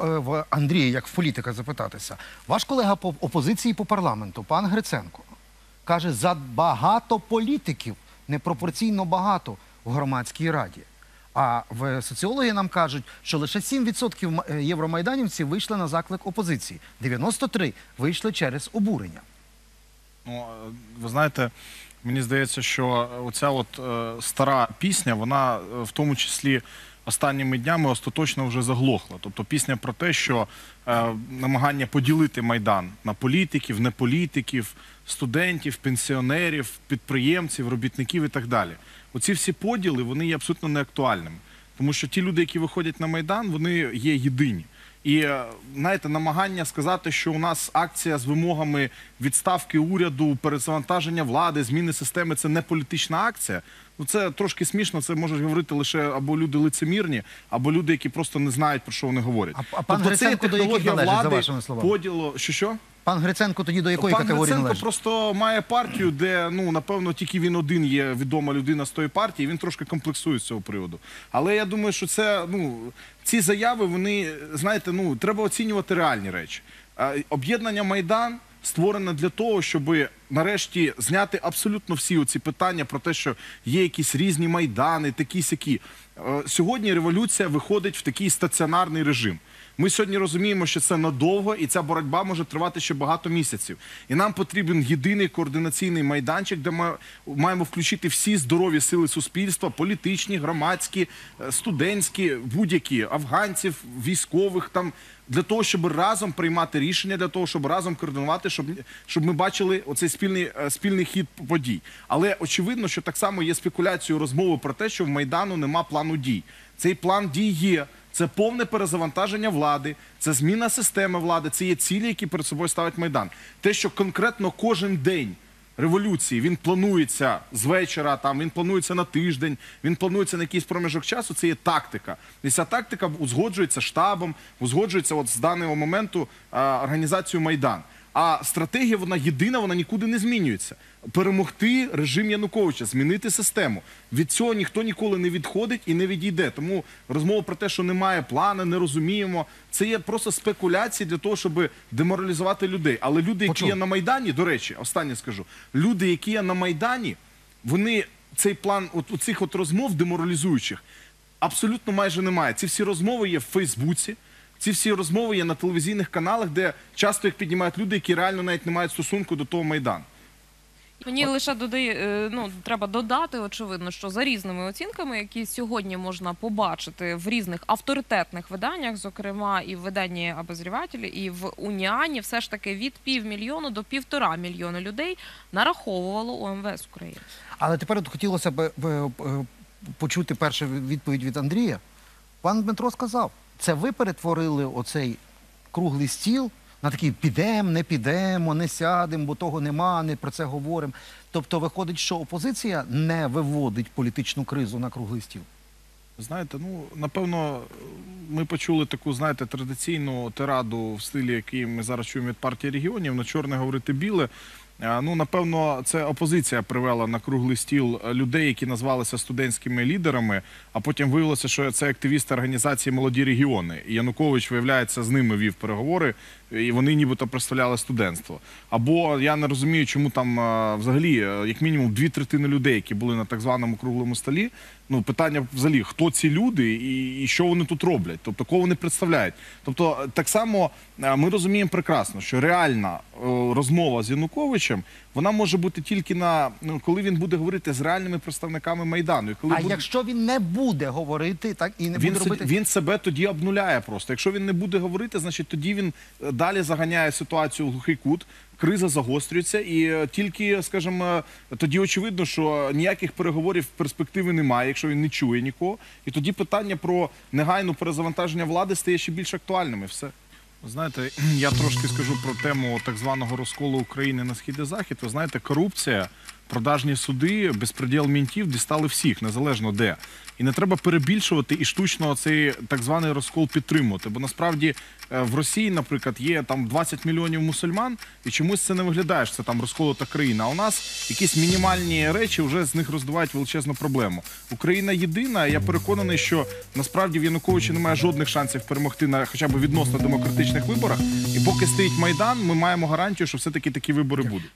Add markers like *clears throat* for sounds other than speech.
в Андрія, як в політика, запитатися. Ваш колега по опозиції по парламенту, пан Гриценко, каже, забагато політиків, непропорційно багато в громадській раді. А в соціології нам кажуть, що лише 7% е, євромайданівців вийшли на заклик опозиції, 93% вийшли через обурення. Ну, е, ви знаєте, мені здається, що оця от е, стара пісня, вона е, в тому числі останніми днями остаточно вже заглохла. Тобто пісня про те, що е, намагання поділити майдан на політиків, неполітиків, студентів, пенсіонерів, підприємців, робітників і так далі. Оці всі поділи вони є абсолютно неактуальними. Тому що ті люди, які виходять на майдан, вони є єдині. І е, знаєте, намагання сказати, що у нас акція з вимогами відставки уряду, перезавантаження влади, зміни системи це не політична акція. Ну це трошки смішно. Це можуть говорити лише або люди лицемірні, або люди, які просто не знають про що вони говорять. А- а пан тобто це є Гриценко до яких належить, за влади, вашими словами? поділу. Що що? Пан Гриценко тоді до якої Пан категорії Гриценко належить? просто має партію, де ну напевно тільки він один є відома людина з тої партії. Він трошки комплексує з цього приводу. Але я думаю, що це ну ці заяви, вони знаєте, ну треба оцінювати реальні речі. Об'єднання Майдан створене для того, щоб нарешті зняти абсолютно всі оці питання про те, що є якісь різні майдани, такі сякі. Е, Сьогодні революція виходить в такий стаціонарний режим. Ми сьогодні розуміємо, що це надовго, і ця боротьба може тривати ще багато місяців. І нам потрібен єдиний координаційний майданчик, де ми маємо включити всі здорові сили суспільства, політичні, громадські, е, студентські, будь-які афганців, військових там. Для того, щоб разом приймати рішення, для того, щоб разом координувати, щоб, щоб ми бачили оцей спільний, е, спільний хід подій. Але очевидно, що так само є спекуляцією розмови про те, що в Майдану нема плану дій. Цей план дій є. Це повне перезавантаження влади, це зміна системи влади, це є цілі, які перед собою ставить Майдан. Те, що конкретно кожен день революції він планується з вечора, там він планується на тиждень, він планується на якийсь проміжок часу. Це є тактика. І ця тактика узгоджується штабом, узгоджується от з даного моменту а, організацією Майдан. А стратегія вона єдина, вона нікуди не змінюється. Перемогти режим Януковича, змінити систему. Від цього ніхто ніколи не відходить і не відійде. Тому розмова про те, що немає плану, не розуміємо. Це є просто спекуляції для того, щоб деморалізувати людей. Але люди, які Почув. є на майдані, до речі, останнє скажу, люди, які є на майдані, вони цей план, от у цих от розмов деморалізуючих, абсолютно майже немає. Ці всі розмови є в Фейсбуці. Ці всі розмови є на телевізійних каналах, де часто їх піднімають люди, які реально навіть не мають стосунку до того майдану. Мені лише додає, е, ну треба додати, очевидно, що за різними оцінками, які сьогодні можна побачити в різних авторитетних виданнях, зокрема і в виданні обозрівателі, і в Уніані, все ж таки від півмільйону до півтора мільйона людей нараховувало УМВС України. Але тепер от хотілося б е, е, почути першу відповідь від Андрія. Пан Дмитро сказав, це ви перетворили оцей круглий стіл на такий підемо, не підемо, не сядемо, бо того нема, не про це говоримо. Тобто виходить, що опозиція не виводить політичну кризу на круглий стіл. Знаєте, ну напевно, ми почули таку, знаєте, традиційну тираду в стилі, який ми зараз чуємо від партії регіонів, на чорне говорити біле. А, Ну, напевно, це опозиція привела на круглий стіл людей, які назвалися студентськими лідерами, а потім виявилося, що це активісти організації Молоді регіони. І Янукович, виявляється, з ними вів переговори, і вони нібито представляли студентство. Або я не розумію, чому там взагалі, е, як мінімум, дві третини людей, які були на так званому круглому столі. Ну, питання взагалі, хто ці люди і, і що вони тут роблять, тобто кого вони представляють. Тобто, так само е, ми розуміємо прекрасно, що реальна е, розмова з Януковичем вона може бути тільки на ну, коли він буде говорити з реальними представниками майдану. І коли А буде... якщо він не буде говорити, так і не Він, буде робити. він себе тоді обнуляє просто. Якщо він не буде говорити, значить тоді він е, далі заганяє ситуацію в глухий кут, криза загострюється, і е, тільки, скажімо, е, тоді очевидно, що ніяких переговорів перспективи немає, якщо він не чує нікого. І тоді питання про негайну перезавантаження влади стає ще більш актуальним. І все. Знаєте, *clears throat* я трошки скажу про тему так званого розколу України на схід і захід. Ви знаєте, корупція продажні суди, безпреділ мінтів дістали всіх, незалежно де. І не треба перебільшувати і штучно цей так званий розкол підтримувати. Бо насправді е, в Росії, наприклад, є там 20 мільйонів мусульман, і чомусь це не виглядає, що це там розколота країна. А у нас якісь мінімальні речі вже з них роздувають величезну проблему. Україна єдина. Я переконаний, що насправді в Януковича немає жодних шансів перемогти на хоча б відносно демократичних виборах. І поки стоїть майдан, ми маємо гарантію, що все таки такі вибори будуть.